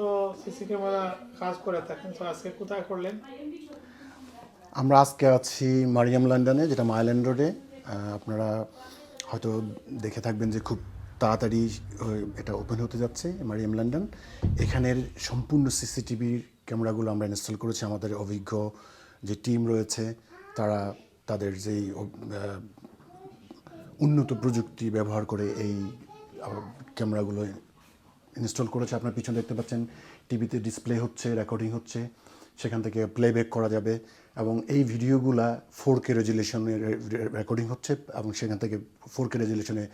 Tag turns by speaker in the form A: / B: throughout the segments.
A: তো CC camera কাজ করে থাকেন, তো আজকে কোথায় করলেন?
B: আমরা আজকে আছি মারিয়াম লন্ডনে, যেটা মাইল্যান্ড রোডে। আপনারা হয়তো দেখে থাকবেন যে খুব তাড়াতাড়ি এটা ওপেন হতে যাচ্ছে মারিয়াম লন্ডন। এখানের সম্পূর্ণ সিসিটিভির ক্যামেরাগুলো আমরা ইনস্টল করেছি। আমাদের অভিজ্ঞ যে টিম রয়েছে, তারা তাদের যেই উন্নত প্রযুক্তি ব্যবহার করে এই ক্যামেরাগুলো ইনস্টল করেছে, আপনার পিছনে দেখতে পাচ্ছেন, টিভিতে ডিসপ্লে হচ্ছে রেকর্ডিং হচ্ছে, সেখান থেকে প্লেব্যাক করা যাবে এবং এই ভিডিওগুলা ফোর কে রেজুলেশনে রেকর্ডিং হচ্ছে এবং সেখান থেকে ফোর কে রেজুলেশনে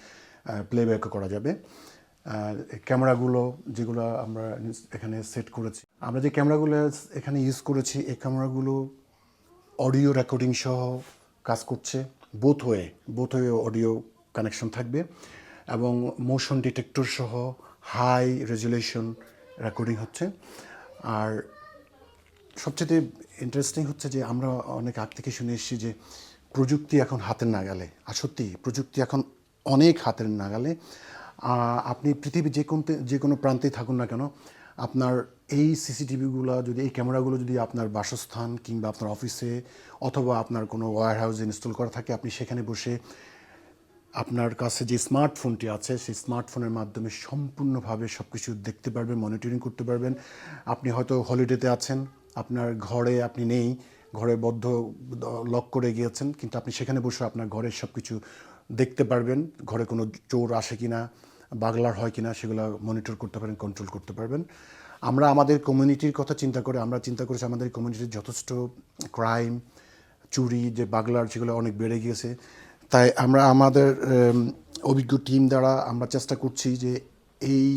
B: প্লেব্যাক করা যাবে। ক্যামেরাগুলো যেগুলো আমরা এখানে সেট করেছি, আমরা যে ক্যামেরাগুলো এখানে ইউজ করেছি, এই ক্যামেরাগুলো অডিও রেকর্ডিং সহ কাজ করছে both way both way audio connection থাকবে। এবং মোশন ডিটেক্টর সহ হাই রেজুলেশন রেকর্ডিং হচ্ছে। আর সবচেয়ে ইন্টারেস্টিং হচ্ছে যে আমরা অনেক আগ থেকে শুনে এসেছি যে প্রযুক্তি এখন হাতের নাগালে, আর সত্যি প্রযুক্তি এখন অনেক হাতের নাগালে। আপনি পৃথিবীর যে কোন যে কোনো প্রান্তেই থাকুন না কেন, আপনার এই সিসিটিভিগুলো যদি, এই ক্যামেরাগুলো যদি আপনার বাসস্থান কিংবা আপনার অফিসে অথবা আপনার কোনো ওয়্যার হাউসে ইনস্টল করা থাকে, আপনি সেখানে বসে আপনার কাছে যে স্মার্টফোনটি আছে, সেই স্মার্টফোনের মাধ্যমে সম্পূর্ণভাবে সব কিছু দেখতে পারবেন মনিটরিং করতে পারবেন। আপনি হয়তো হলিডেতে আছেন, আপনার ঘরে আপনি নেই, ঘরে বদ্ধ লক করে গিয়েছেন, কিন্তু আপনি সেখানে বসে আপনার ঘরের সব কিছু দেখতে পারবেন। ঘরে কোনো চোর আসে কি না বাগলার হয় কিনা, সেগুলো মনিটর করতে পারেন কন্ট্রোল করতে পারবেন। আমরা আমাদের কমিউনিটির কথা চিন্তা করে, আমরা চিন্তা করেছি আমাদের কমিউনিটির যথেষ্ট ক্রাইম চুরি, যে বাগলার, সেগুলো অনেক বেড়ে গিয়েছে। তাই আমরা আমাদের অভিজ্ঞ টিম দ্বারা আমরা চেষ্টা করছি যে এই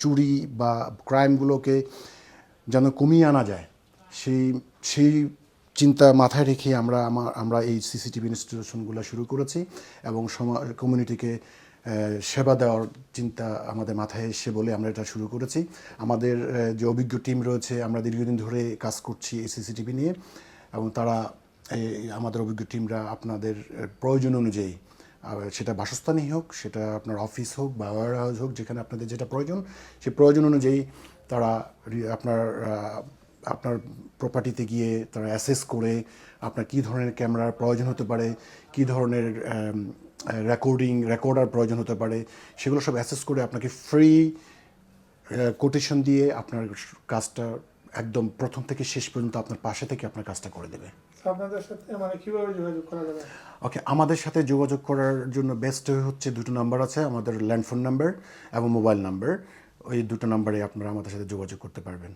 B: চুরি বা ক্রাইমগুলোকে যেন কমিয়ে আনা যায়। সেই সেই চিন্তা মাথায় রেখে আমরা আমার, আমরা এই সিসিটিভি ইনস্টিটিউশনগুলো শুরু করেছি এবং সমা কমিউনিটিকে সেবা দেওয়ার চিন্তা আমাদের মাথায় এসে বলে আমরা এটা শুরু করেছি। আমাদের যে অভিজ্ঞ টিম রয়েছে, আমরা দীর্ঘদিন ধরে কাজ করছি এই সিসিটিভি নিয়ে এবং তারা আমাদের অভিজ্ঞ টিমরা আপনাদের প্রয়োজন অনুযায়ী সেটা বাসস্থানই হোক, সেটা আপনার অফিস হোক বা ওয়ার হাউস হোক, যেখানে আপনাদের যেটা প্রয়োজন, সেই প্রয়োজন অনুযায়ী তারা আপনার আপনার প্রপার্টিতে গিয়ে তারা অ্যাসেস করে আপনার কী ধরনের ক্যামেরার প্রয়োজন হতে পারে, কী ধরনের রেকর্ডিং রেকর্ডার প্রয়োজন হতে পারে, সেগুলো সব অ্যাসেস করে আপনাকে ফ্রি কোটেশন দিয়ে আপনার কাজটা একদম প্রথম থেকে শেষ পর্যন্ত আপনার পাশে থেকে আপনার কাজটা করে দেবে।
A: আপনাদের সাথে মানে কীভাবে যোগাযোগ করা যাবে?
B: ওকে আমাদের সাথে যোগাযোগ করার জন্য বেস্ট হচ্ছে দুটো নাম্বার আছে, আমাদের ল্যান্ডফোন নাম্বার এবং মোবাইল নাম্বার ওই দুটো নাম্বারে আপনারা আমাদের সাথে যোগাযোগ করতে পারবেন।